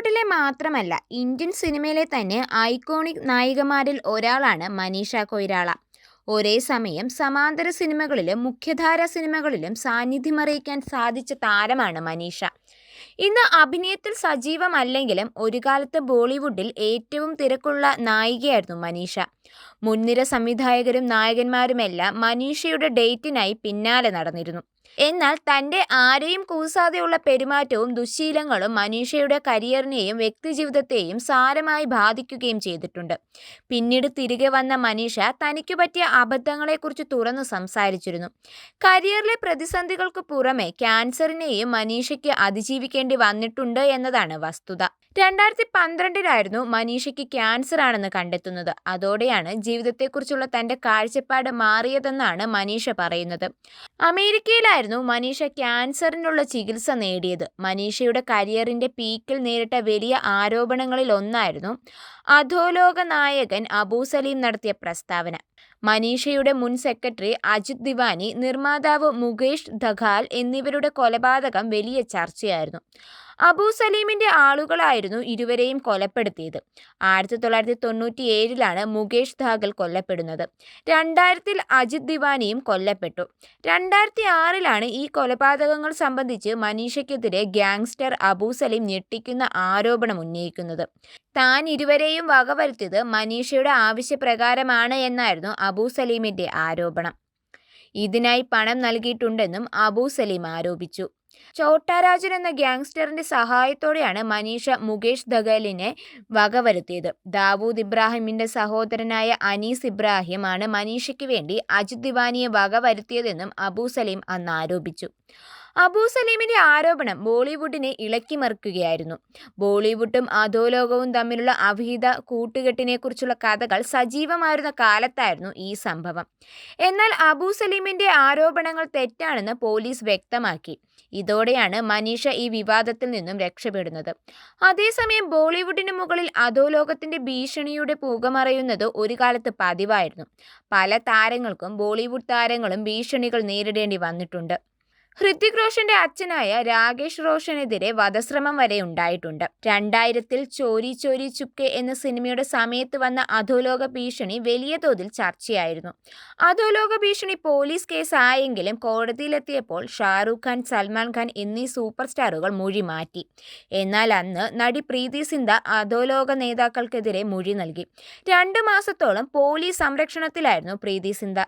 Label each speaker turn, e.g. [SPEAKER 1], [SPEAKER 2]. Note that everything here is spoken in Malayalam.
[SPEAKER 1] ബോളിവുഡിലെ മാത്രമല്ല ഇന്ത്യൻ സിനിമയിലെ തന്നെ ഐക്കോണിക് നായികമാരിൽ ഒരാളാണ് മനീഷ കൊയ്രാള. ഒരേ സമയം സമാന്തര സിനിമകളിലും മുഖ്യധാര സിനിമകളിലും സാന്നിധ്യമറിയിക്കാൻ സാധിച്ച താരമാണ് മനീഷ. ഇന്ന് അഭിനയത്തിൽ സജീവമല്ലെങ്കിലും ഒരു കാലത്ത് ബോളിവുഡിൽ ഏറ്റവും തിരക്കുള്ള നായികയായിരുന്നു മനീഷ. മുൻനിര സംവിധായകരും നായകന്മാരുമെല്ലാം മനീഷയുടെ ഡേറ്റിനായി പിന്നാലെ നടന്നിരുന്നു. എന്നാൽ തന്റെ ആരെയും കൂസാതെയുള്ള പെരുമാറ്റവും ദുശ്ശീലങ്ങളും മനീഷയുടെ കരിയറിനെയും വ്യക്തിജീവിതത്തെയും സാരമായി ബാധിക്കുകയും ചെയ്തിട്ടുണ്ട്. പിന്നീട് തിരികെ വന്ന മനീഷ തനിക്ക് പറ്റിയ അബദ്ധങ്ങളെക്കുറിച്ച് തുറന്നു സംസാരിച്ചിരുന്നു. കരിയറിലെ പ്രതിസന്ധികൾക്ക് പുറമെ ക്യാൻസറിനെയും മനീഷയ്ക്ക് അതിജീവിക്കേണ്ടി വന്നിട്ടുണ്ട് എന്നതാണ് വസ്തുത. രണ്ടായിരത്തി പന്ത്രണ്ടിലായിരുന്നു മനീഷയ്ക്ക് ക്യാൻസർ ആണെന്ന് കണ്ടെത്തുന്നത്. അതോടെയാണ് ജീവിതത്തെക്കുറിച്ചുള്ള തന്റെ കാഴ്ചപ്പാട് മാറിയതെന്നാണ് മനീഷ പറയുന്നത്. അമേരിക്കയിലായിരുന്നു മനീഷ ക്യാൻസറിനുള്ള ചികിത്സ നേടിയത്. മനീഷയുടെ കരിയറിന്റെ പീക്കിൽ നേരിട്ട വലിയ ആരോപണങ്ങളിൽ ഒന്നായിരുന്നു അധോലോക നായകൻ അബൂസലീം നടത്തിയ പ്രസ്താവന. മനീഷയുടെ മുൻ സെക്രട്ടറി അജിത് ദിവാനി നിർമ്മാതാവ് മുകേഷ് ധഗാൽ എന്നിവരുടെ കൊലപാതകം വലിയ ചർച്ചയായിരുന്നു. അബൂ സലീമിന്റെ ആളുകളായിരുന്നു ഇരുവരെയും കൊലപ്പെടുത്തിയത്. ആയിരത്തി തൊള്ളായിരത്തി തൊണ്ണൂറ്റി ഏഴിലാണ് മുകേഷ് ധാഗൽ കൊല്ലപ്പെടുന്നത്. രണ്ടായിരത്തിൽ അജിത് ദിവാനിയും കൊല്ലപ്പെട്ടു. രണ്ടായിരത്തി ആറിലാണ് ഈ കൊലപാതകങ്ങൾ സംബന്ധിച്ച് മനീഷയ്ക്കെതിരെ ഗ്യാങ്സ്റ്റർ അബൂ സലീം ഞെട്ടിക്കുന്ന ആരോപണം ഉന്നയിക്കുന്നത്. താൻ ഇരുവരെയും വകവരുത്തിയത് മനീഷയുടെ ആവശ്യപ്രകാരമാണ് എന്നായിരുന്നു അബൂ സലീമിന്റെ ആരോപണം. ഇതിനായി പണം നൽകിയിട്ടുണ്ടെന്നും അബൂ സലീം ആരോപിച്ചു. ചോട്ടാരാജൻ എന്ന ഗ്യാങ്സ്റ്ററിന്റെ സഹായത്തോടെയാണ് മനീഷ മുകേഷ് ധഗലിനെ വകവരുത്തിയത്. ദാവൂദ് ഇബ്രാഹിമിന്റെ സഹോദരനായ അനീസ് ഇബ്രാഹിം ആണ് മനീഷയ്ക്ക് വേണ്ടി അജിത് ദിവാനിയെ വകവരുത്തിയതെന്നും അബു സലീം അന്ന് ആരോപിച്ചു. അബൂ സലീമിന്റെ ആരോപണം ബോളിവുഡിനെ ഇളക്കിമറിക്കുകയായിരുന്നു. ബോളിവുഡും അധോലോകവും തമ്മിലുള്ള അവിഹിത കൂട്ടുകെട്ടിനെക്കുറിച്ചുള്ള കഥകൾ സജീവമായിരുന്ന കാലത്തായിരുന്നു ഈ സംഭവം. എന്നാൽ അബൂ സലീമിന്റെ ആരോപണങ്ങൾ തെറ്റാണെന്ന് പോലീസ് വ്യക്തമാക്കി. ഇതോടെയാണ് മനീഷ ഈ വിവാദത്തിൽ നിന്നും രക്ഷപ്പെടുന്നത്. അതേസമയം ബോളിവുഡിന് മുകളിൽ അധോലോകത്തിന്റെ ഭീഷണിയുടെ പുകമറയുന്നത് ഒരു കാലത്ത് പതിവായിരുന്നു. പല താരങ്ങൾക്കും ബോളിവുഡ് താരങ്ങളും ഭീഷണികൾ നേരിടേണ്ടി വന്നിട്ടുണ്ട്. ഹൃതിക് റോഷന്റെ അച്ഛനായ രാകേഷ് റോഷനെതിരെ വധശ്രമം വരെ ഉണ്ടായിട്ടുണ്ട്. രണ്ടായിരത്തിൽ ചോരി ചോരി ചുപ്കെ എന്ന സിനിമയുടെ സമയത്ത് വന്ന അധോലോക ഭീഷണി വലിയ തോതിൽ ചർച്ചയായിരുന്നു. അധോലോക ഭീഷണി പോലീസ് കേസായെങ്കിലും കോടതിയിലെത്തിയപ്പോൾ ഷാറൂഖ് ഖാൻ സൽമാൻ ഖാൻ എന്നീ സൂപ്പർ സ്റ്റാറുകൾ മൊഴി മാറ്റി. എന്നാൽ അന്ന് നടി പ്രീതി സിന്ധ അധോലോക നേതാക്കൾക്കെതിരെ മൊഴി നൽകി. രണ്ടു മാസത്തോളം പോലീസ് സംരക്ഷണത്തിലായിരുന്നു പ്രീതി സിന്ധ